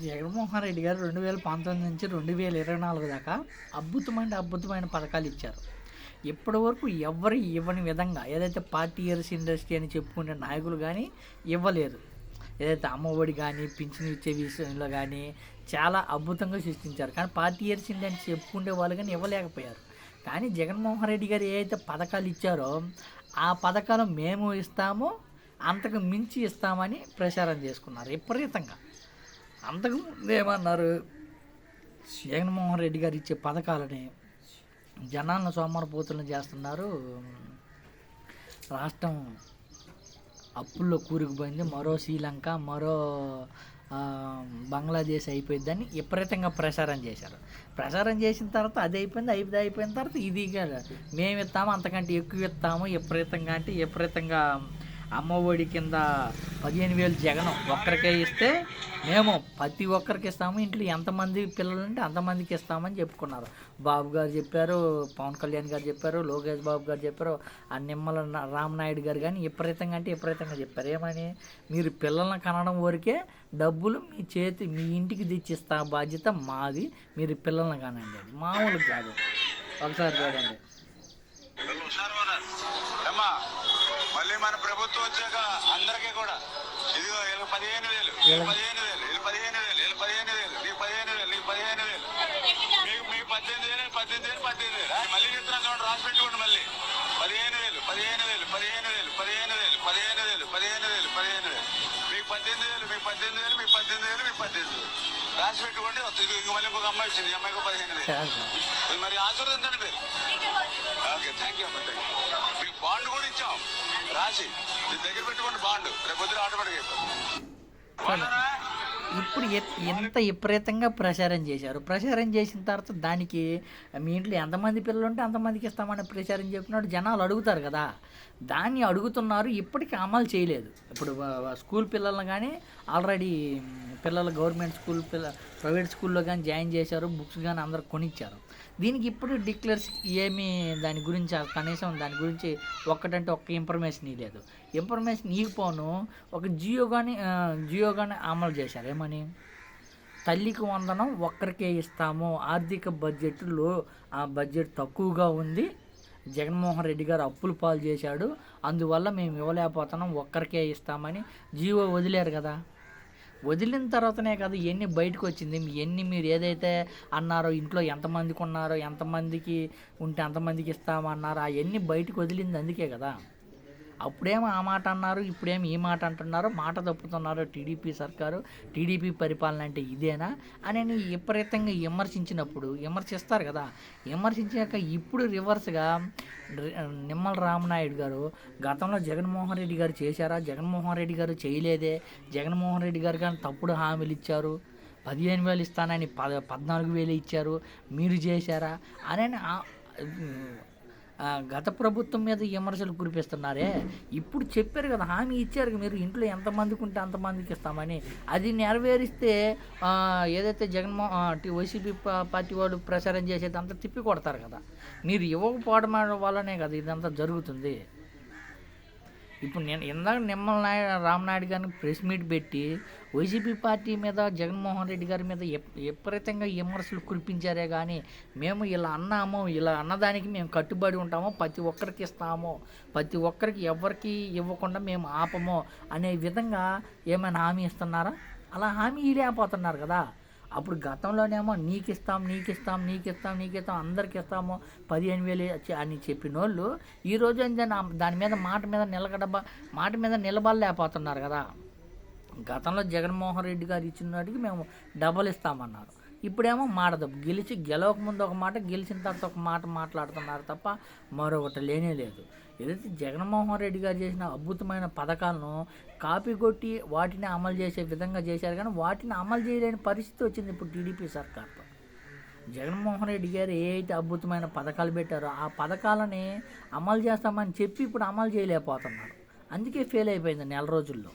జగన్మోహన్ రెడ్డి గారు రెండు వేల పంతొమ్మిది నుంచి రెండు వేల ఇరవై నాలుగు దాకా అద్భుతమైన అద్భుతమైన పథకాలు ఇచ్చారు. ఇప్పటి వరకు ఎవరు ఇవ్వని విధంగా ఏదైతే పార్టీ ఇయర్స్ ఇండస్ట్రీ అని చెప్పుకునే నాయకులు కానీ ఇవ్వలేదు. ఏదైతే అమ్మఒడి కానీ పింఛన్ ఇచ్చే విషయంలో కానీ చాలా అద్భుతంగా సృష్టించారు. కానీ పార్టీ ఇయర్స్ అని చెప్పుకునే వాళ్ళు కానీ ఇవ్వలేకపోయారు. కానీ జగన్మోహన్ రెడ్డి గారు ఏదైతే పథకాలు ఇచ్చారో ఆ పథకాలు మేము ఇస్తామో అంతకు మించి ఇస్తామని ప్రచారం చేసుకున్నారు విపరీతంగా. అంతకు ముందు ఏమన్నారు జగన్మోహన్ రెడ్డి గారు ఇచ్చే పథకాలని జనాలను సోమరపోతులను చేస్తున్నారు. రాష్ట్రం అప్పుల్లో కూరుకుపోయింది. మరో శ్రీలంక మరో బంగ్లాదేశ్ అయిపోయిందని విపరీతంగా ప్రచారం చేశారు. ప్రచారం చేసిన తర్వాత అది అయిపోయింది అయిపోయింది అయిపోయిన తర్వాత ఇది కదా మేము ఇస్తాము అంతకంటే ఎక్కువ ఇస్తాము విపరీతంగా అంటే విపరీతంగా అమ్మఒడి కింద పదిహేను వేలు జగన్ ఒక్కరికే ఇస్తే మేము ప్రతి ఒక్కరికి ఇస్తాము. ఇంట్లో ఎంతమంది పిల్లలు ఉంటే అంతమందికి ఇస్తామని చెప్పుకున్నారు. బాబు గారు చెప్పారు పవన్ కళ్యాణ్ గారు చెప్పారు లోకేష్ బాబు గారు చెప్పారు ఆ నిమ్మల రామనాయుడు గారు కానీ విపరీతంగా అంటే విపరీతంగా చెప్పారు. ఏమని? మీరు పిల్లల్ని కనడం వరకే డబ్బులు మీ చేతి మీ ఇంటికి తెచ్చిస్తా బాధ్యత మాది. మీరు పిల్లల్ని కానండి మామూలు కాదు. ఒకసారి చూడండి. ప్రభుత్వం వచ్చాక అందరికీ కూడా ఇదిగో వీళ్ళకి పదిహేను వేలు వీళ్ళకి పదిహేను వేలు వీళ్ళు పదిహేను వేలు వీళ్ళు పదిహేను వేలు నీకు పదిహేను వేలు నీకు పదిహేను వేలు మీకు మీకు పద్దెనిమిది వేలు పద్దెనిమిది వేలు పద్దెనిమిది వేలు మళ్ళీ చెప్తున్నాను చూడండి రాసి పెట్టుకోండి మళ్ళీ పదిహేను వేలు పదిహేను వేలు పదిహేను వేలు పదిహేను వేలు పదిహేను వేలు పదిహేను వేలు పదిహేను వేలు మీకు పద్దెనిమిది వేలు మీకు పద్దెనిమిది వేలు మీకు పద్దెనిమిది వేలు మీకు పద్దెనిమిది వేలు రాసి పెట్టుకోండి వస్తుంది ఇంక మళ్ళీ ఇంకొక అమ్మాయి వచ్చింది ఈ అమ్మాయికి పదిహేను వేలు ఇది మరి ఆశీర్వదించండి మీరు ఓకే థ్యాంక్ యూ అమ్మా థ్యాంక్ యూ మీకు బాండ్ కూడా ఇచ్చాం రాసి దగ్గర పెట్టుకోండి బాండ్ రేపు ఆటోమేటిక్ అయిపోతుంది ఇప్పుడు ఎంత విపరీతంగా ప్రచారం చేశారు. ప్రచారం చేసిన తర్వాత దానికి మీ ఇంట్లో ఎంతమంది పిల్లలు ఉంటే అంతమందికి ఇస్తామని ప్రచారం చెప్పినట్టు జనాలు అడుగుతారు కదా. దాన్ని అడుగుతున్నారు. ఇప్పటికీ అమలు చేయలేదు. ఇప్పుడు స్కూల్ పిల్లలను కానీ ఆల్రెడీ పిల్లలు గవర్నమెంట్ స్కూల్ పిల్ల ప్రైవేట్ స్కూల్లో కానీ జాయిన్ చేశారు. బుక్స్ కానీ అందరు కొనిచ్చారు. దీనికి ఇప్పుడు డిక్లేర్స్ ఏమీ దాని గురించి కనీసం దాని గురించి ఒక్కటంటే ఒక్క ఇన్ఫర్మేషన్ లేదు. ఇన్ఫర్మేషన్ ఇవ్వకపోను ఒక జియో కానీ జియో కానీ అమలు చేశారు. ఏమని? తల్లికి వందనం ఒక్కరికే ఇస్తాము. ఆర్థిక బడ్జెట్లో ఆ బడ్జెట్ తక్కువగా ఉంది. జగన్మోహన్ రెడ్డి గారు అప్పులు పాలు చేశాడు. అందువల్ల మేము ఇవ్వలేకపోతున్నాం ఒక్కరికే ఇస్తామని. జియో వదిలేరు కదా. వదిలిన తర్వాతనే కదా ఇవన్నీ బయటకు వచ్చింది మీ ఎన్ని మీరు ఏదైతే అన్నారో ఇంట్లో ఎంతమందికి ఉన్నారో ఎంతమందికి ఉంటే అంతమందికి ఇస్తామన్నారో అవన్నీ బయటకు వదిలింది అందుకే కదా. అప్పుడేమో ఆ మాట అన్నారు ఇప్పుడేం ఈ మాట అంటున్నారు మాట తప్పుతున్నారు టీడీపీ సర్కారు టీడీపీ పరిపాలన అంటే ఇదేనా అని విపరీతంగా విమర్శించినప్పుడు విమర్శిస్తారు కదా విమర్శించాక ఇప్పుడు రివర్స్గా నిమ్మల రామనాయుడు గారు గతంలో జగన్మోహన్ రెడ్డి గారు చేశారా? జగన్మోహన్ రెడ్డి గారు చేయలేదే. జగన్మోహన్ రెడ్డి గారు కానీ తప్పుడు హామీలు ఇచ్చారు. పదిహేను వేలు ఇస్తానని పద పద్నాలుగు వేలు ఇచ్చారు. మీరు చేశారా? అని గత ప్రభుత్వం మీద విమర్శలు కురిపిస్తున్నారే? ఇప్పుడు చెప్పారు కదా హామీ ఇచ్చారు కదా మీరు ఇంట్లో ఎంతమందికి ఉంటే అంతమందికి ఇస్తామని. అది నెరవేరిస్తే ఏదైతే జగన్మోహన్ టి- వైసీపీ పార్టీ వాళ్ళు ప్రచారం చేసేది అంతా తిప్పి కొడతారు కదా. మీరు ఇవ్వకపోవడం వల్లనే కదా ఇదంతా జరుగుతుంది. ఇప్పుడు నేను ఇందాక నిమ్మల నాయ రామనాయుడు గారిని ప్రెస్ మీట్ పెట్టి వైసీపీ పార్టీ మీద జగన్మోహన్ రెడ్డి గారి మీద విపరీతంగా విమర్శలు కురిపించారే కానీ మేము ఇలా అన్నాము ఇలా అన్నదానికి మేము కట్టుబడి ఉంటాము ప్రతి ఒక్కరికి ఇస్తాము ప్రతి ఒక్కరికి ఎవరికి ఇవ్వకుండా మేము ఆపము అనే విధంగా ఏమైనా హామీ ఇస్తున్నారా? అలా హామీ లేకపోతున్నారు కదా. అప్పుడు గతంలోనేమో నీకు ఇస్తాం నీకు ఇస్తాం నీకు ఇస్తాం నీకు ఇస్తాం అందరికి ఇస్తాము పదిహేను వేలు అని చెప్పిన వాళ్ళు ఈ రోజు ఏంటంటే దాని మీద మాట మీద నిలకడ మాట మీద నిలబడలేకపోతున్నారు కదా. గతంలో జగన్మోహన్ రెడ్డి గారు ఇచ్చిన ఇచ్చినటికి మేము డబల్ ఇస్తామన్నారు. ఇప్పుడేమో మాడదు గెలిచి గెలవక ముందు ఒక మాట గెలిచిన తర్వాత ఒక మాట మాట్లాడుతున్నారు తప్ప మరొకటి లేనే లేదు. ఏదైతే జగన్మోహన్ రెడ్డి గారు చేసిన అద్భుతమైన పథకాలను కాపీ కొట్టి వాటిని అమలు చేసే విధంగా చేశారు. కానీ వాటిని అమలు చేయలేని పరిస్థితి వచ్చింది ఇప్పుడు టీడీపీ సర్కార్తో. జగన్మోహన్ రెడ్డి గారు ఏ అయితే అద్భుతమైన పథకాలు పెట్టారో ఆ పథకాలని అమలు చేస్తామని చెప్పి ఇప్పుడు అమలు చేయలేకపోతున్నారు. అందుకే ఫెయిల్ అయిపోయింది నెల రోజుల్లో.